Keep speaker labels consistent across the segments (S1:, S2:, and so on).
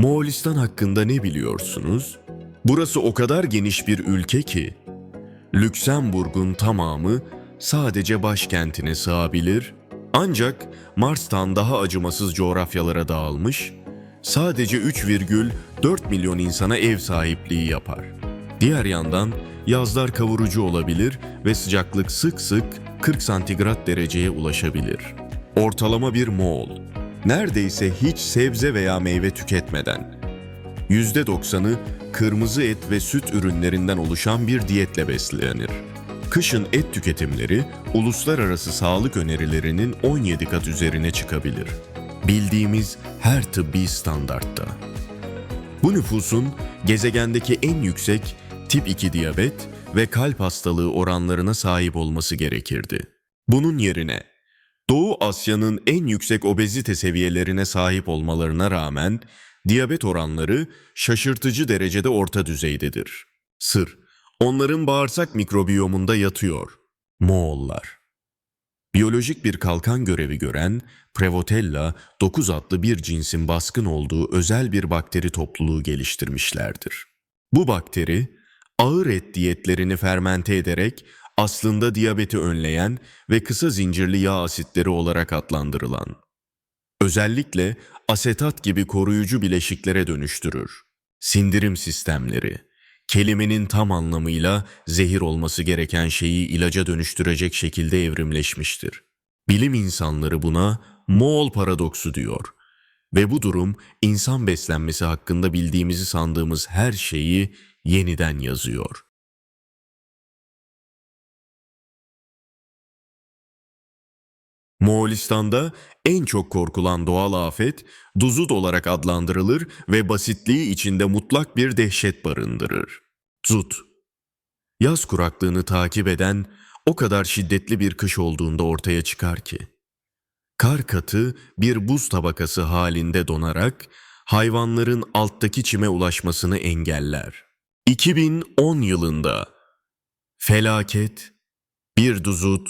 S1: Moğolistan hakkında ne biliyorsunuz? Burası o kadar geniş bir ülke ki Lüksemburg'un tamamı sadece başkentine sığabilir ancak Mars'tan daha acımasız coğrafyalara dağılmış, sadece 3,4 milyon insana ev sahipliği yapar. Diğer yandan yazlar kavurucu olabilir ve sıcaklık sık sık 40 santigrat dereceye ulaşabilir. Ortalama bir Moğol, neredeyse hiç sebze veya meyve tüketmeden, %90'ı kırmızı et ve süt ürünlerinden oluşan bir diyetle beslenir. Kışın et tüketimleri uluslararası sağlık önerilerinin 17 kat üzerine çıkabilir. Bildiğimiz her tıbbi standartta. Bu nüfusun gezegendeki en yüksek tip 2 diyabet ve kalp hastalığı oranlarına sahip olması gerekirdi. Bunun yerine Doğu Asya'nın en yüksek obezite seviyelerine sahip olmalarına rağmen diyabet oranları şaşırtıcı derecede orta düzeydedir. Sır, onların bağırsak mikrobiyomunda yatıyor. Moğollar. Biyolojik bir kalkan görevi gören Prevotella 9 adlı bir cinsin baskın olduğu özel bir bakteri topluluğu geliştirmişlerdir. Bu bakteri ağır et diyetlerini fermente ederek aslında diyabeti önleyen ve kısa zincirli yağ asitleri olarak adlandırılan özellikle asetat gibi koruyucu bileşiklere dönüştürür. Sindirim sistemleri, kelimenin tam anlamıyla zehir olması gereken şeyi ilaca dönüştürecek şekilde evrimleşmiştir. Bilim insanları buna Moğol paradoksu diyor ve bu durum insan beslenmesi hakkında bildiğimizi sandığımız her şeyi yeniden yazıyor. Moğolistan'da en çok korkulan doğal afet duzut olarak adlandırılır ve basitliği içinde mutlak bir dehşet barındırır. Zut. Yaz kuraklığını takip eden o kadar şiddetli bir kış olduğunda ortaya çıkar ki. Kar katı bir buz tabakası halinde donarak hayvanların alttaki çime ulaşmasını engeller. 2010 yılında felaket bir duzut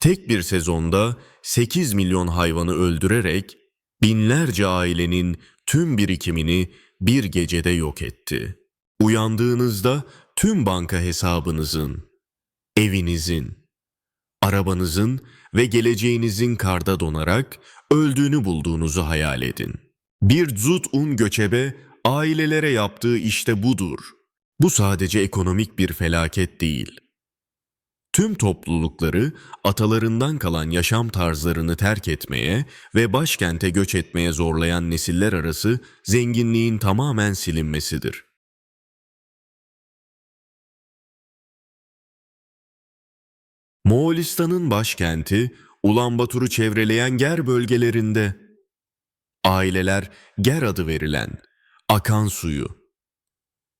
S1: tek bir sezonda 8 milyon hayvanı öldürerek binlerce ailenin tüm birikimini bir gecede yok etti. Uyandığınızda tüm banka hesabınızın, evinizin, arabanızın ve geleceğinizin karda donarak öldüğünü bulduğunuzu hayal edin. Bir zut un göçebe ailelere yaptığı işte budur. Bu sadece ekonomik bir felaket değil. Tüm toplulukları atalarından kalan yaşam tarzlarını terk etmeye ve başkente göç etmeye zorlayan nesiller arası zenginliğin tamamen silinmesidir. Moğolistan'ın başkenti Ulanbator'u çevreleyen Ger bölgelerinde aileler Ger adı verilen akan suyu,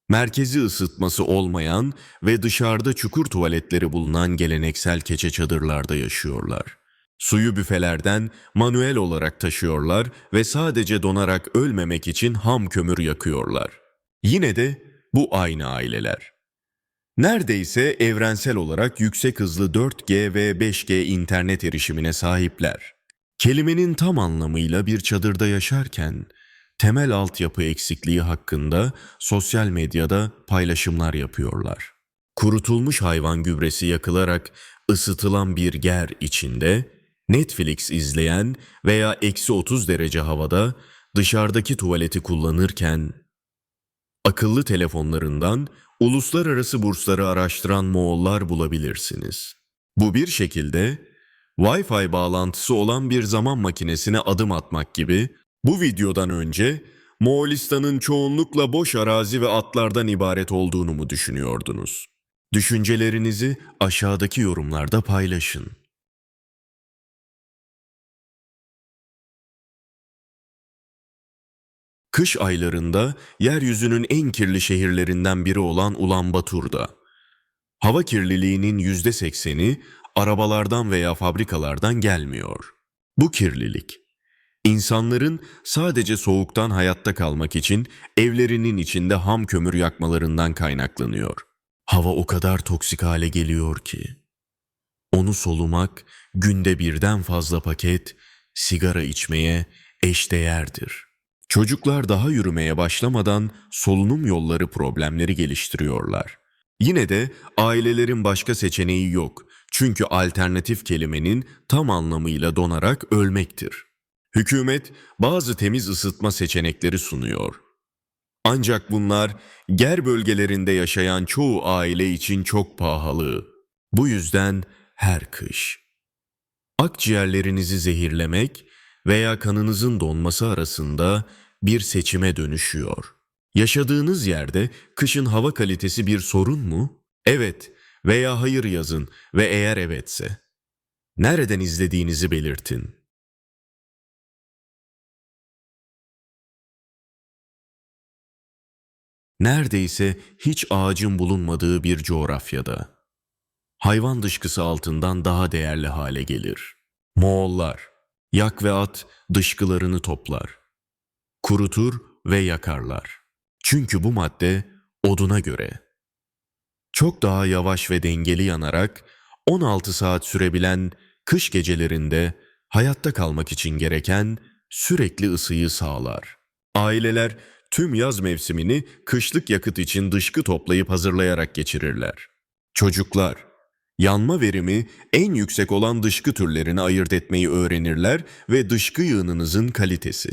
S1: merkezi ısıtması olmayan ve dışarıda çukur tuvaletleri bulunan geleneksel keçe çadırlarda yaşıyorlar. Suyu büfelerden manuel olarak taşıyorlar ve sadece donarak ölmemek için ham kömür yakıyorlar. Yine de bu aynı aileler. Neredeyse evrensel olarak yüksek hızlı 4G ve 5G internet erişimine sahipler. Kelimenin tam anlamıyla bir çadırda yaşarken temel altyapı eksikliği hakkında sosyal medyada paylaşımlar yapıyorlar. Kurutulmuş hayvan gübresi yakılarak ısıtılan bir ger içinde Netflix izleyen veya eksi 30 derece havada dışarıdaki tuvaleti kullanırken akıllı telefonlarından uluslararası bursları araştıran Moğollar bulabilirsiniz. Bu bir şekilde Wi-Fi bağlantısı olan bir zaman makinesine adım atmak gibi bu videodan önce Moğolistan'ın çoğunlukla boş arazi ve atlardan ibaret olduğunu mu düşünüyordunuz? Düşüncelerinizi aşağıdaki yorumlarda paylaşın. Kış aylarında yeryüzünün en kirli şehirlerinden biri olan Ulanbator'da. Hava kirliliğinin yüzde sekseni arabalardan veya fabrikalardan gelmiyor. Bu kirlilik, insanların sadece soğuktan hayatta kalmak için evlerinin içinde ham kömür yakmalarından kaynaklanıyor. Hava o kadar toksik hale geliyor ki, onu solumak günde birden fazla paket sigara içmeye eşdeğerdir.'' Çocuklar daha yürümeye başlamadan solunum yolları problemleri geliştiriyorlar. Yine de ailelerin başka seçeneği yok. Çünkü alternatif kelimenin tam anlamıyla donarak ölmektir. Hükümet bazı temiz ısıtma seçenekleri sunuyor. Ancak bunlar ger bölgelerinde yaşayan çoğu aile için çok pahalı. Bu yüzden her kış akciğerlerinizi zehirlemek veya kanınızın donması arasında bir seçime dönüşüyor. Yaşadığınız yerde kışın hava kalitesi bir sorun mu? Evet veya hayır yazın ve eğer evetse. Nereden izlediğinizi belirtin. Neredeyse hiç ağacın bulunmadığı bir coğrafyada. Hayvan dışkısı altından daha değerli hale gelir. Moğollar, yak ve at dışkılarını toplar. Kurutur ve yakarlar. Çünkü bu madde oduna göre çok daha yavaş ve dengeli yanarak 16 saat sürebilen kış gecelerinde hayatta kalmak için gereken sürekli ısıyı sağlar. Aileler tüm yaz mevsimini kışlık yakıt için dışkı toplayıp hazırlayarak geçirirler. Çocuklar yanma verimi en yüksek olan dışkı türlerini ayırt etmeyi öğrenirler ve dışkı yığınınızın kalitesi.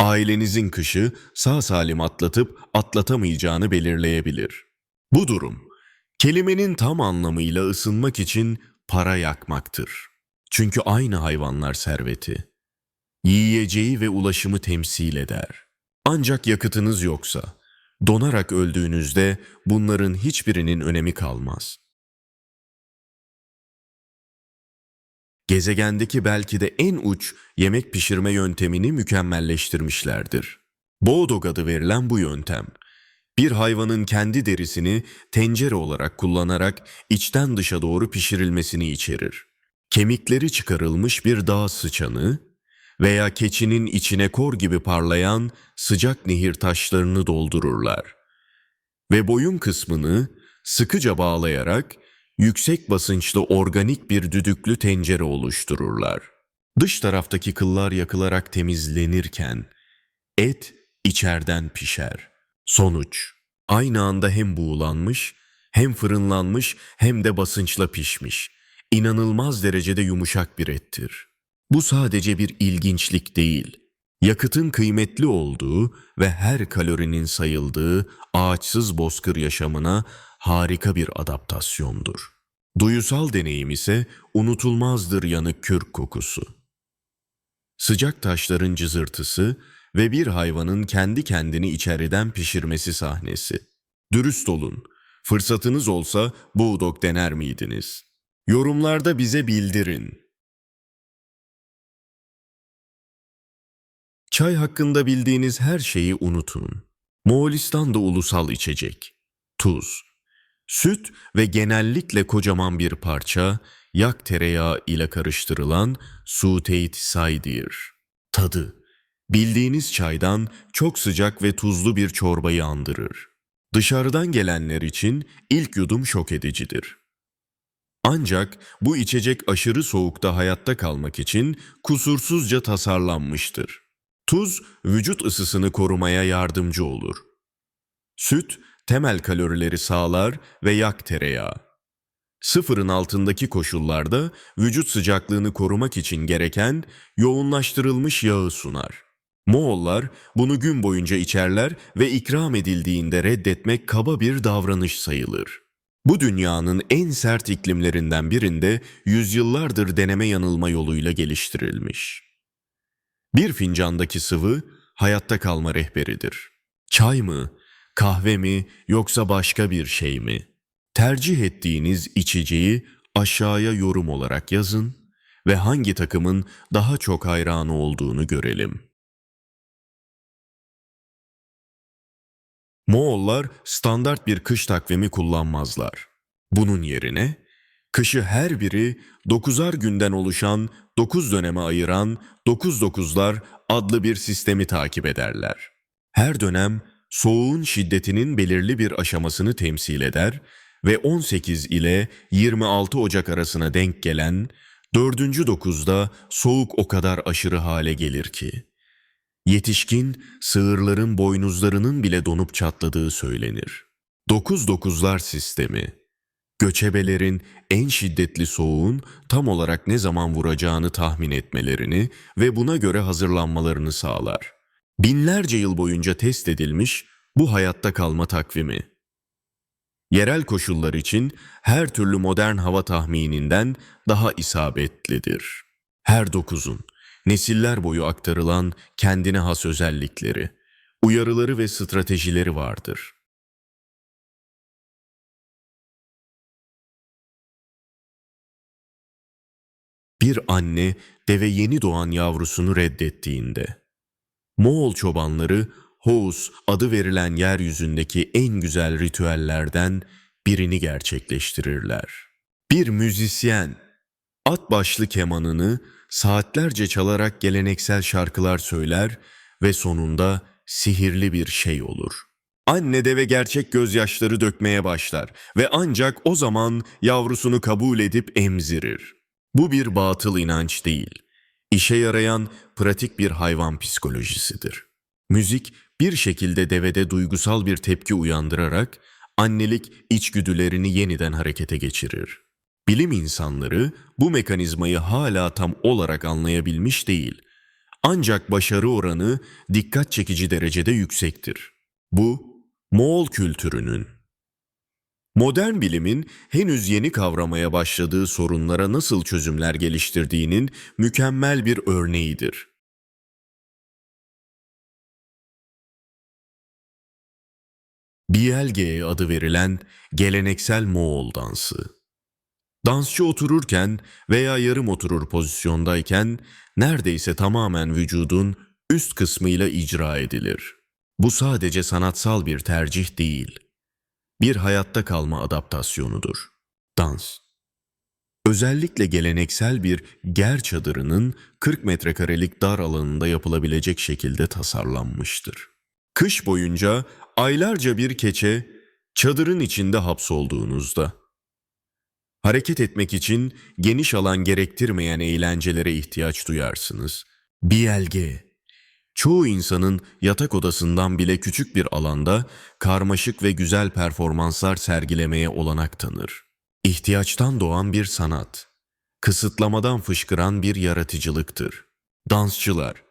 S1: Ailenizin kışı sağ salim atlatıp atlatamayacağını belirleyebilir. Bu durum, kelimenin tam anlamıyla ısınmak için para yakmaktır. Çünkü aynı hayvanlar serveti. Yiyeceği ve ulaşımı temsil eder. Ancak yakıtınız yoksa, donarak öldüğünüzde bunların hiçbirinin önemi kalmaz. Gezegendeki belki de en uç yemek pişirme yöntemini mükemmelleştirmişlerdir. Boğdog adı verilen bu yöntem, bir hayvanın kendi derisini tencere olarak kullanarak içten dışa doğru pişirilmesini içerir. Kemikleri çıkarılmış bir dağ sıçanı veya keçinin içine kor gibi parlayan sıcak nehir taşlarını doldururlar. Ve boyun kısmını sıkıca bağlayarak yüksek basınçlı organik bir düdüklü tencere oluştururlar. Dış taraftaki kıllar yakılarak temizlenirken et içerden pişer. Sonuç aynı anda hem buğulanmış, hem fırınlanmış hem de basınçla pişmiş. İnanılmaz derecede yumuşak bir ettir. Bu sadece bir ilginçlik değil. Yakıtın kıymetli olduğu ve her kalorinin sayıldığı ağaçsız bozkır yaşamına harika bir adaptasyondur. Duyusal deneyim ise unutulmazdır yanık kürk kokusu. Sıcak taşların cızırtısı ve bir hayvanın kendi kendini içeriden pişirmesi sahnesi. Dürüst olun. Fırsatınız olsa buğdok dener miydiniz? Yorumlarda bize bildirin. Çay hakkında bildiğiniz her şeyi unutun. Moğolistan'da ulusal içecek. Tuz. Süt ve genellikle kocaman bir parça yak tereyağı ile karıştırılan suteyt saydir. Tadı. Bildiğiniz çaydan çok sıcak ve tuzlu bir çorbayı andırır. Dışarıdan gelenler için ilk yudum şok edicidir. Ancak bu içecek aşırı soğukta hayatta kalmak için kusursuzca tasarlanmıştır. Tuz vücut ısısını korumaya yardımcı olur. Süt temel kalorileri sağlar ve yak tereyağı. Sıfırın altındaki koşullarda vücut sıcaklığını korumak için gereken yoğunlaştırılmış yağı sunar. Moğollar bunu gün boyunca içerler ve ikram edildiğinde reddetmek kaba bir davranış sayılır. Bu dünyanın en sert iklimlerinden birinde yüzyıllardır deneme yanılma yoluyla geliştirilmiş. Bir fincandaki sıvı hayatta kalma rehberidir. Çay mı, kahve mi yoksa başka bir şey mi? Tercih ettiğiniz içeceği aşağıya yorum olarak yazın ve hangi takımın daha çok hayranı olduğunu görelim. Moğollar standart bir kış takvimi kullanmazlar. Bunun yerine kışı her biri dokuzar günden oluşan dokuz döneme ayıran dokuz dokuzlar adlı bir sistemi takip ederler. Her dönem soğuğun şiddetinin belirli bir aşamasını temsil eder ve 18 ile 26 Ocak arasına denk gelen dördüncü dokuzda soğuk o kadar aşırı hale gelir ki Yetişkin sığırların boynuzlarının bile donup çatladığı söylenir. Dokuz dokuzlar sistemi, göçebelerin en şiddetli soğuğun tam olarak ne zaman vuracağını tahmin etmelerini ve buna göre hazırlanmalarını sağlar. Binlerce yıl boyunca test edilmiş bu hayatta kalma takvimi. Yerel koşullar için her türlü modern hava tahmininden daha isabetlidir. Her dokuzun nesiller boyu aktarılan kendine has özellikleri, uyarıları ve stratejileri vardır. Bir anne deve yeni doğan yavrusunu reddettiğinde, Moğol çobanları Hoğuz adı verilen yeryüzündeki en güzel ritüellerden birini gerçekleştirirler. Bir müzisyen at başlı kemanını saatlerce çalarak geleneksel şarkılar söyler ve sonunda sihirli bir şey olur. Anne deve gerçek gözyaşları dökmeye başlar ve ancak o zaman yavrusunu kabul edip emzirir. Bu bir batıl inanç değil. İşe yarayan pratik bir hayvan psikolojisidir. Müzik bir şekilde devede duygusal bir tepki uyandırarak annelik içgüdülerini yeniden harekete geçirir. Bilim insanları bu mekanizmayı hala tam olarak anlayabilmiş değil. Ancak başarı oranı dikkat çekici derecede yüksektir. Bu Moğol kültürünün Modern bilimin henüz yeni kavramaya başladığı sorunlara nasıl çözümler geliştirdiğinin mükemmel bir örneğidir. Bielge adı verilen geleneksel Moğol dansı. Dansçı otururken veya yarım oturur pozisyondayken neredeyse tamamen vücudun üst kısmıyla icra edilir. Bu sadece sanatsal bir tercih değil, bir hayatta kalma adaptasyonudur. Dans Özellikle geleneksel bir ger çadırının 40 metrekarelik dar alanında yapılabilecek şekilde tasarlanmıştır. Kış boyunca aylarca bir keçe çadırın içinde hapsolduğunuzda hareket etmek için geniş alan gerektirmeyen eğlencelere ihtiyaç duyarsınız. BLG Çoğu insanın yatak odasından bile küçük bir alanda karmaşık ve güzel performanslar sergilemeye olanak tanır. İhtiyaçtan doğan bir sanat, kısıtlamadan fışkıran bir yaratıcılıktır. Dansçılar,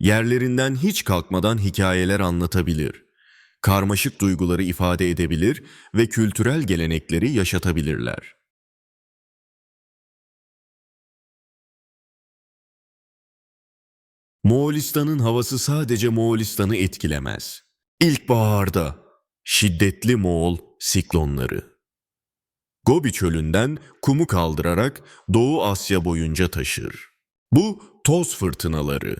S1: yerlerinden hiç kalkmadan hikayeler anlatabilir, karmaşık duyguları ifade edebilir ve kültürel gelenekleri yaşatabilirler. Moğolistan'ın havası sadece Moğolistan'ı etkilemez. İlkbaharda şiddetli Moğol siklonları. Gobi çölünden kumu kaldırarak Doğu Asya boyunca taşır. Bu toz fırtınaları.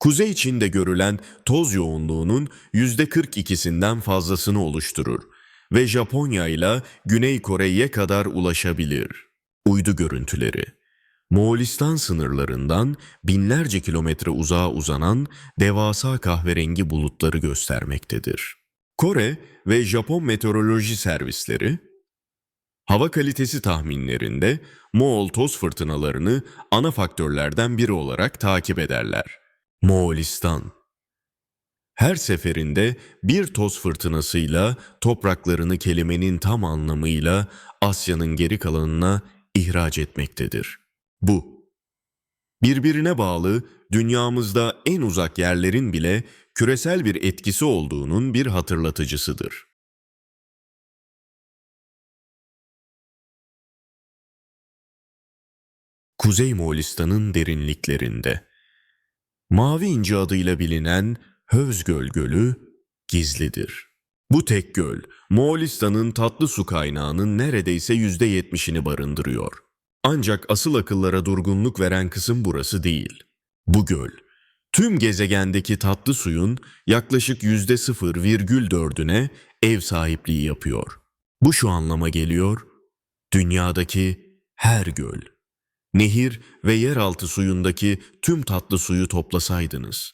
S1: Kuzey Çin'de görülen toz yoğunluğunun yüzde 42'sinden fazlasını oluşturur ve Japonya ile Güney Kore'ye kadar ulaşabilir. Uydu görüntüleri. Moğolistan sınırlarından binlerce kilometre uzağa uzanan devasa kahverengi bulutları göstermektedir. Kore ve Japon meteoroloji servisleri, hava kalitesi tahminlerinde Moğol toz fırtınalarını ana faktörlerden biri olarak takip ederler. Moğolistan her seferinde bir toz fırtınasıyla topraklarını kelimenin tam anlamıyla Asya'nın geri kalanına ihraç etmektedir. Bu. Birbirine bağlı dünyamızda en uzak yerlerin bile küresel bir etkisi olduğunun bir hatırlatıcısıdır. Kuzey Moğolistan'ın derinliklerinde Mavi İnci adıyla bilinen Hövzgöl Gölü gizlidir. Bu tek göl, Moğolistan'ın tatlı su kaynağının neredeyse yüzde yetmişini barındırıyor. Ancak asıl akıllara durgunluk veren kısım burası değil. Bu göl, tüm gezegendeki tatlı suyun yaklaşık yüzde 0,4'üne ev sahipliği yapıyor. Bu şu anlama geliyor, dünyadaki her göl, nehir ve yeraltı suyundaki tüm tatlı suyu toplasaydınız.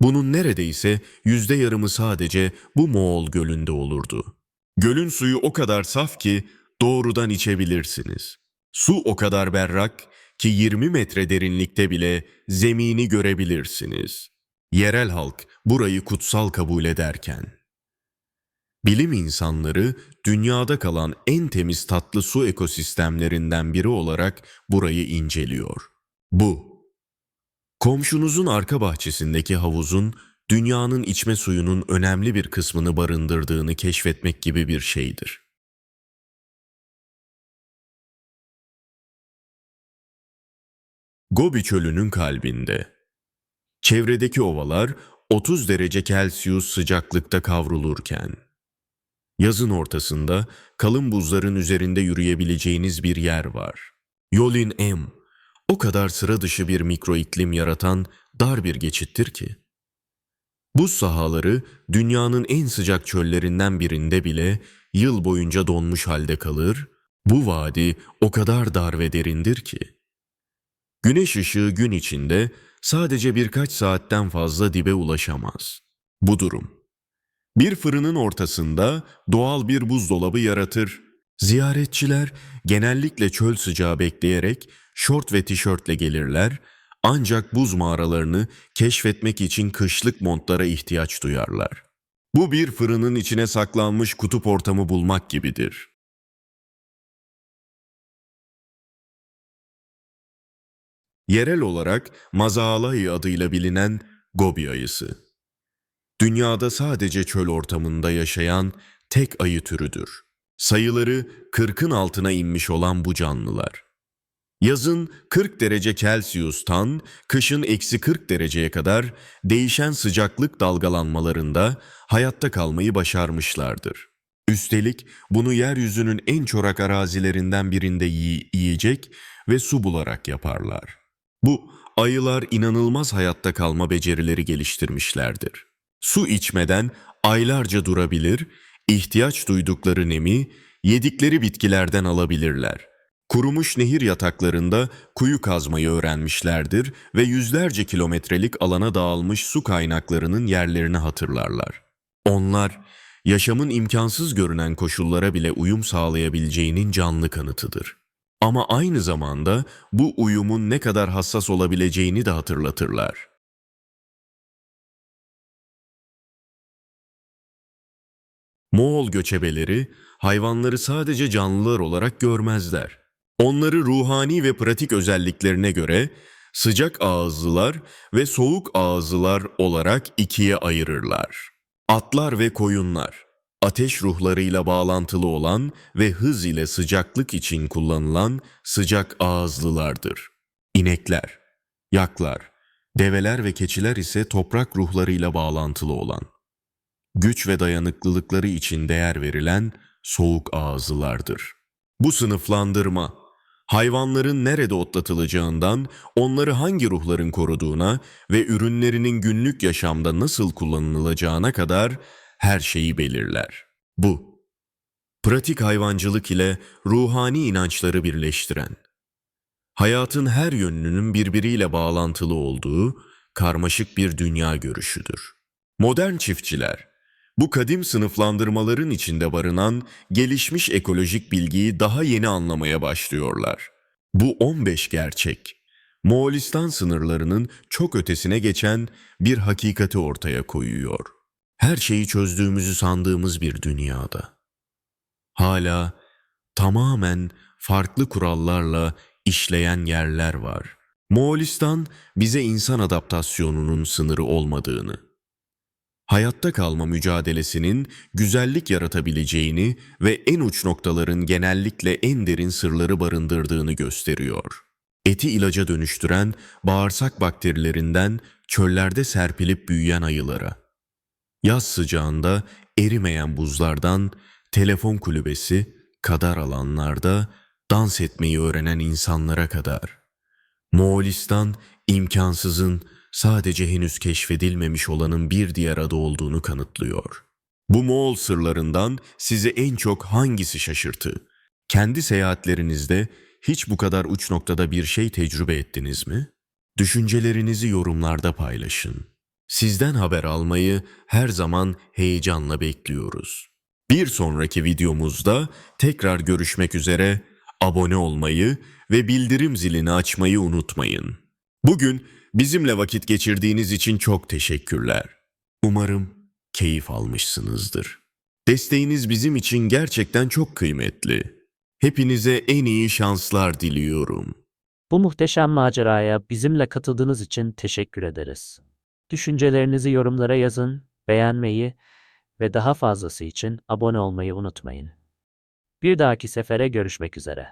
S1: Bunun neredeyse yüzde yarımı sadece bu Moğol gölünde olurdu. Gölün suyu o kadar saf ki doğrudan içebilirsiniz. Su o kadar berrak ki 20 metre derinlikte bile zemini görebilirsiniz. Yerel halk burayı kutsal kabul ederken, bilim insanları dünyada kalan en temiz tatlı su ekosistemlerinden biri olarak burayı inceliyor. Bu, komşunuzun arka bahçesindeki havuzun dünyanın içme suyunun önemli bir kısmını barındırdığını keşfetmek gibi bir şeydir. Gobi çölünün kalbinde. Çevredeki ovalar 30 derece Kelsius sıcaklıkta kavrulurken, yazın ortasında kalın buzların üzerinde yürüyebileceğiniz bir yer var. Yolin M, o kadar sıra dışı bir mikro iklim yaratan dar bir geçittir ki. Buz sahaları dünyanın en sıcak çöllerinden birinde bile yıl boyunca donmuş halde kalır, bu vadi o kadar dar ve derindir ki. Güneş ışığı gün içinde sadece birkaç saatten fazla dibe ulaşamaz. Bu durum. Bir fırının ortasında doğal bir buzdolabı yaratır. Ziyaretçiler genellikle çöl sıcağı bekleyerek şort ve tişörtle gelirler ancak buz mağaralarını keşfetmek için kışlık montlara ihtiyaç duyarlar. Bu bir fırının içine saklanmış kutup ortamı bulmak gibidir. Yerel olarak Mazaalai adıyla bilinen Gobi ayısı. Dünyada sadece çöl ortamında yaşayan tek ayı türüdür. Sayıları 40'ın altına inmiş olan bu canlılar. Yazın 40 derece Celsius'tan kışın eksi 40 dereceye kadar değişen sıcaklık dalgalanmalarında hayatta kalmayı başarmışlardır. Üstelik bunu yeryüzünün en çorak arazilerinden birinde yi- yiyecek ve su bularak yaparlar. Bu ayılar inanılmaz hayatta kalma becerileri geliştirmişlerdir. Su içmeden aylarca durabilir, ihtiyaç duydukları nemi yedikleri bitkilerden alabilirler. Kurumuş nehir yataklarında kuyu kazmayı öğrenmişlerdir ve yüzlerce kilometrelik alana dağılmış su kaynaklarının yerlerini hatırlarlar. Onlar, yaşamın imkansız görünen koşullara bile uyum sağlayabileceğinin canlı kanıtıdır. Ama aynı zamanda bu uyumun ne kadar hassas olabileceğini de hatırlatırlar. Moğol göçebeleri hayvanları sadece canlılar olarak görmezler. Onları ruhani ve pratik özelliklerine göre sıcak ağızlılar ve soğuk ağızlılar olarak ikiye ayırırlar. Atlar ve koyunlar, ateş ruhlarıyla bağlantılı olan ve hız ile sıcaklık için kullanılan sıcak ağızlılardır. İnekler, yaklar, develer ve keçiler ise toprak ruhlarıyla bağlantılı olan güç ve dayanıklılıkları için değer verilen soğuk ağızlılardır. Bu sınıflandırma, hayvanların nerede otlatılacağından, onları hangi ruhların koruduğuna ve ürünlerinin günlük yaşamda nasıl kullanılacağına kadar her şeyi belirler. Bu, pratik hayvancılık ile ruhani inançları birleştiren, hayatın her yönünün birbiriyle bağlantılı olduğu karmaşık bir dünya görüşüdür. Modern çiftçiler, bu kadim sınıflandırmaların içinde barınan gelişmiş ekolojik bilgiyi daha yeni anlamaya başlıyorlar. Bu 15 gerçek, Moğolistan sınırlarının çok ötesine geçen bir hakikati ortaya koyuyor. Her şeyi çözdüğümüzü sandığımız bir dünyada. Hala tamamen farklı kurallarla işleyen yerler var. Moğolistan bize insan adaptasyonunun sınırı olmadığını, hayatta kalma mücadelesinin güzellik yaratabileceğini ve en uç noktaların genellikle en derin sırları barındırdığını gösteriyor. Eti ilaca dönüştüren bağırsak bakterilerinden çöllerde serpilip büyüyen ayılara, yaz sıcağında erimeyen buzlardan telefon kulübesi kadar alanlarda dans etmeyi öğrenen insanlara kadar. Moğolistan imkansızın sadece henüz keşfedilmemiş olanın bir diğer adı olduğunu kanıtlıyor. Bu Moğol sırlarından sizi en çok hangisi şaşırttı? Kendi seyahatlerinizde hiç bu kadar uç noktada bir şey tecrübe ettiniz mi? Düşüncelerinizi yorumlarda paylaşın. Sizden haber almayı her zaman heyecanla bekliyoruz. Bir sonraki videomuzda tekrar görüşmek üzere abone olmayı ve bildirim zilini açmayı unutmayın. Bugün Bizimle vakit geçirdiğiniz için çok teşekkürler. Umarım keyif almışsınızdır. Desteğiniz bizim için gerçekten çok kıymetli. Hepinize en iyi şanslar diliyorum.
S2: Bu muhteşem maceraya bizimle katıldığınız için teşekkür ederiz. Düşüncelerinizi yorumlara yazın, beğenmeyi ve daha fazlası için abone olmayı unutmayın. Bir dahaki sefere görüşmek üzere.